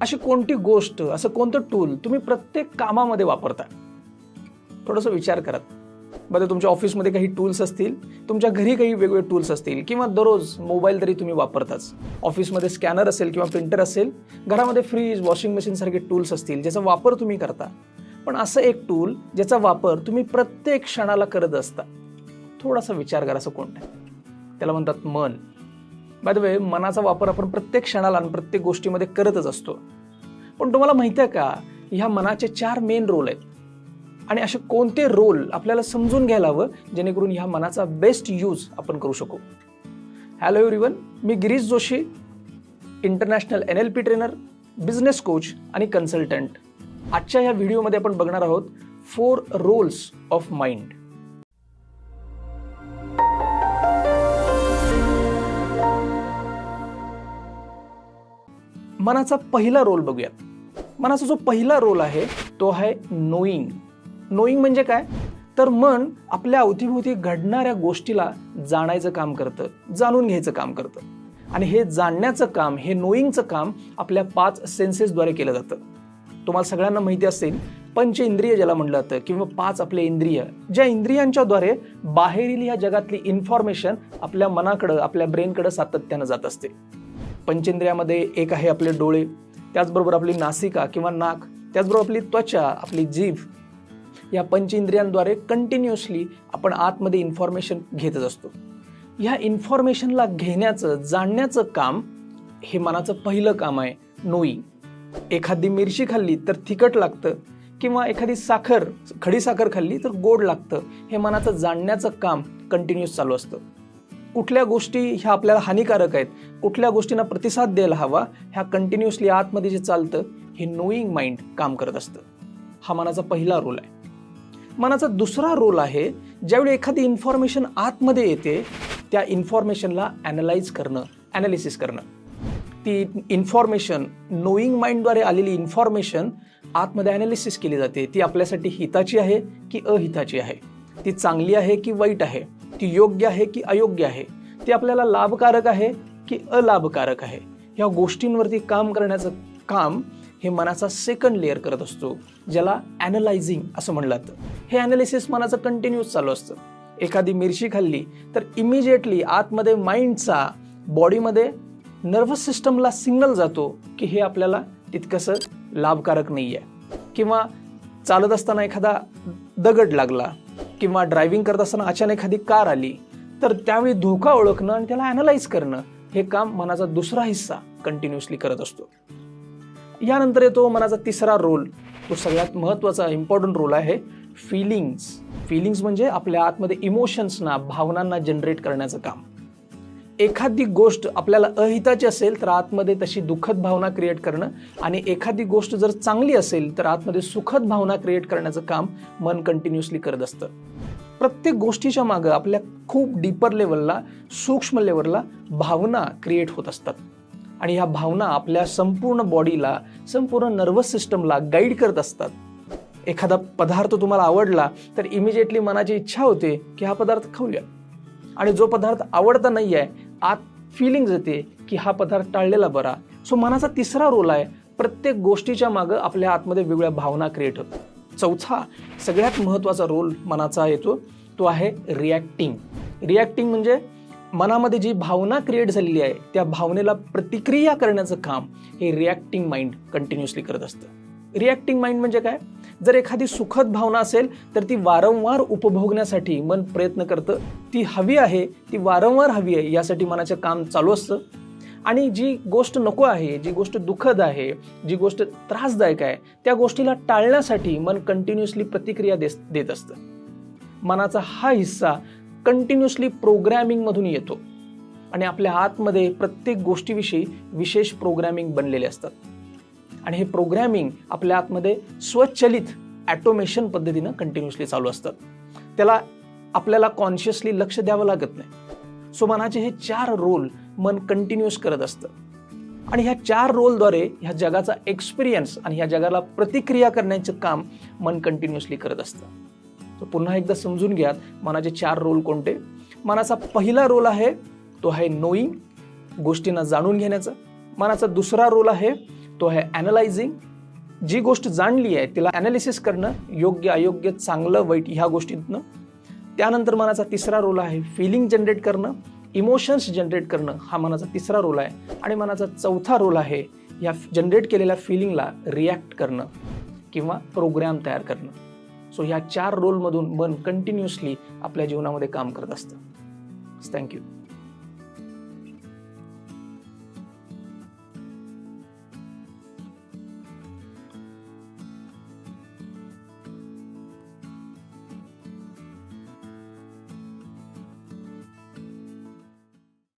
अशी कोणती गोष्ट असं कोणतं टूल तुम्ही प्रत्येक कामामध्ये वापरता? थोडंसं विचार करा. बरं तुमच्या ऑफिसमध्ये काही टूल्स असतील तुमच्या घरी काही वेगवेगळे टूल्स असतील किंवा दररोज मोबाईल तरी तुम्ही वापरताच. ऑफिसमध्ये स्कॅनर असेल किंवा प्रिंटर असेल घरामध्ये फ्रीज वॉशिंग मशीनसारखे टूल्स असतील ज्याचा वापर तुम्ही करता. पण असं एक टूल ज्याचा वापर तुम्ही प्रत्येक क्षणाला करत असता. थोडासा विचार करा असं कोणतं त्याला म्हणतात मन. बाय द वे मनाचा वापर आपण प्रत्येक क्षणाला आणि प्रत्येक गोष्टीमध्ये करतच असतो. पण तुम्हाला माहिती आहे का ह्या मनाचे चार मेन रोल आहेत. आणि असे कोणते रोल आपल्याला समजून घ्यायला हवं जेणेकरून ह्या मनाचा बेस्ट यूज आपण करू शकू. हॅलो एव्हरीवन मी Girish Joshi international N L P trainer business coach आणि कन्सल्टंट आजच्या या व्हिडिओमध्ये आपण बघणार आहोत फोर रोल्स ऑफ माइंड मनाचा पहिला रोल बघूयात. मनाचा जो पहिला रोल आहे तो आहे नोईंग नोईंग म्हणजे काय? तर मन आपल्या अवतीभोवती घडणाऱ्या गोष्टीला जाणायचं काम करतं जाणून घ्यायचं काम करतं. आणि हे जाणण्याचं काम हे नोईंगचं काम आपल्या पाच सेन्सेसद्वारे केलं जातं. तुम्हाला सगळ्यांना माहिती असेल पंच इंद्रिय ज्याला म्हटलं जातं किंवा पाच आपले इंद्रिय ज्या इंद्रियांच्याद्वारे बाहेरील ह्या जगातली इन्फॉर्मेशन आपल्या मनाकडं आपल्या ब्रेनकडं सातत्यानं जात असते. पंचेंद्रियामध्ये एक आहे आपले डोळे त्याचबरोबर आपली नासिका किंवा नाक त्याचबरोबर आपली त्वचा आपली जीभ. या पंचेंद्रियांद्वारे कंटिन्युअसली आपण आतमध्ये इन्फॉर्मेशन घेतच असतो. ह्या इन्फॉर्मेशनला घेण्याचं जाणण्याचं काम हे मनाचं पहिलं काम आहे नोई. एखादी मिरची खाल्ली तर तिखट लागतं किंवा एखादी साखर खडी साखर खाल्ली तर गोड लागतं. हे मनाचं जाणण्याचं काम कंटिन्युअस चालू असतं. कुठल्या गोष्टी ह्या आपल्याला हानिकारक आहेत कुठल्या गोष्टींना प्रतिसाद द्यायला हवा ह्या कंटिन्युअसली आतमध्ये जे चालतं हे नोईंग माइंड काम करत असतं. हा मनाचा पहिला रोल आहे. मनाचा दुसरा रोल आहे ज्यावेळी एखादी इन्फॉर्मेशन आतमध्ये येते त्या इन्फॉर्मेशनला ॲनालाइज करणं ॲनालिसिस करणं. ती इन्फॉर्मेशन नोईंग माइंडद्वारे आलेली इन्फॉर्मेशन आतमध्ये ॲनालिसिस केली जाते. ती आपल्यासाठी हिताची आहे की अहिताची आहे? ती चांगली आहे की वाईट आहे? ती योग्य आहे की अयोग्य आहे? ती आपल्याला लाभकारक आहे की अलाभकारक आहे? ह्या गोष्टींवरती काम करण्याचं काम हे मनाचा सेकंड लेअर करत असतो ज्याला ॲनलायझिंग असं म्हणलं जातं हे ॲनालिसिस मनाचं कंटिन्यूस चालू असतं. एखादी मिरची खाल्ली तर इमिजिएटली आतमध्ये माइंडचा बॉडीमध्ये नर्वस सिस्टमला सिग्नल जातो की हे आपल्याला तितकंसं लाभकारक नाही आहे किंवा चालत असताना एखादा दगड लागला किंवा ड्रायव्हिंग करत असताना अचानक एखादी कार आली तर त्यावेळी धोका ओळखणं आणि त्याला ॲनालाइज करणं हे काम मनाचा दुसरा हिस्सा कंटिन्युअसली करत असतो. यानंतर येतो मनाचा तिसरा रोल तो सगळ्यात महत्त्वाचा इम्पॉर्टंट रोल आहे फिलिंग्स फिलिंग्स म्हणजे आपल्या आतमध्ये इमोशन्सना भावनांना जनरेट करण्याचं काम. एखादी गोष्ट आपल्याला अहिताची असेल तर आतमध्ये तशी दुःखद भावना क्रिएट करणं आणि एखादी गोष्ट जर चांगली असेल तर आतमध्ये सुखद भावना क्रिएट करण्याचं काम मन कंटिन्युअसली करत असतं. प्रत्येक गोष्टीच्या मागं आपल्या खूप डीपर लेवलला सूक्ष्म लेवलला भावना क्रिएट होत असतात. आणि ह्या भावना आपल्या संपूर्ण बॉडीला संपूर्ण नर्वस सिस्टमला गाईड करत असतात. एखादा पदार्थ तुम्हाला आवडला तर इमिजिएटली मनाची इच्छा होते की हा पदार्थ खाऊया. आणि जो पदार्थ आवडता नाही आहे आत फिलिंग येते की हा पदार्थ टाळलेला बरा. सो मनाचा तिसरा रोल आहे प्रत्येक गोष्टीच्या मागं आपल्या आतमध्ये वेगवेगळ्या भावना क्रिएट होतात. चौथा सगळ्यात महत्त्वाचा रोल मनाचा येतो तो आहे रिॲक्टिंग रिॲक्टिंग म्हणजे मनामध्ये जी भावना क्रिएट झालेली आहे त्या भावनेला प्रतिक्रिया करण्याचं काम हे रिॲक्टिंग माइंड कंटिन्युअसली करत असतं. रिॲक्टिंग माइंड म्हणजे काय? जर एखादी सुखद भावना असेल तर ती वारंवार उपभोगण्यासाठी मन प्रयत्न करतं. ती हवी आहे ती वारंवार हवी आहे यासाठी मनाचं काम चालू असतं. आणि जी गोष्ट नको आहे जी गोष्ट दुःखद आहे जी गोष्ट त्रासदायक आहे त्या गोष्टीला टाळण्यासाठी मन कंटिन्युअसली प्रतिक्रिया देस देत असतं. मनाचा हा हिस्सा कंटिन्युअसली प्रोग्रॅमिंगमधून येतो. आणि आपल्या आतमध्ये प्रत्येक गोष्टीविषयी विशेष प्रोग्रॅमिंग बनलेले असतात. आणि हे प्रोग्रॅमिंग आपल्या आतमध्ये स्वचलित ॲटोमेशन पद्धतीनं कंटिन्युअसली चालू असतात त्याला आपल्याला कॉन्शियसली लक्ष द्यावं लागत नाही. सो मनाचे हे चार रोल मन कंटिन्युअस करत असतं. आणि ह्या चार रोलद्वारे ह्या जगाचा एक्सपिरियन्स आणि ह्या जगाला प्रतिक्रिया करण्याचं काम मन कंटिन्युअसली करत असतं. तर पुन्हा एकदा समजून घ्या मनाचे चार रोल कोणते? मनाचा पहिला रोल आहे तो आहे नोईंग गोष्टींना जाणून घेण्याचा. मनाचा दुसरा रोल आहे तो आहे ॲनालायझिंग जी गोष्ट जाणली आहे तिला ॲनालिसिस करणं योग्य अयोग्य चांगलं वाईट ह्या गोष्टीतनं. त्यानंतर मनाचा तिसरा रोल आहे फिलिंग जनरेट करणं. इमोशन्स जनरेट करणं हा मनाचा तिसरा रोल आहे. आणि मनाचा चौथा रोल आहे या जनरेट केलेल्या फिलिंगला रिॲक्ट करणं किंवा प्रोग्रॅम तयार करणं. सो ह्या चार रोलमधून मन कंटिन्युअसली आपल्या जीवनामध्ये काम करत असतं. थँक्यू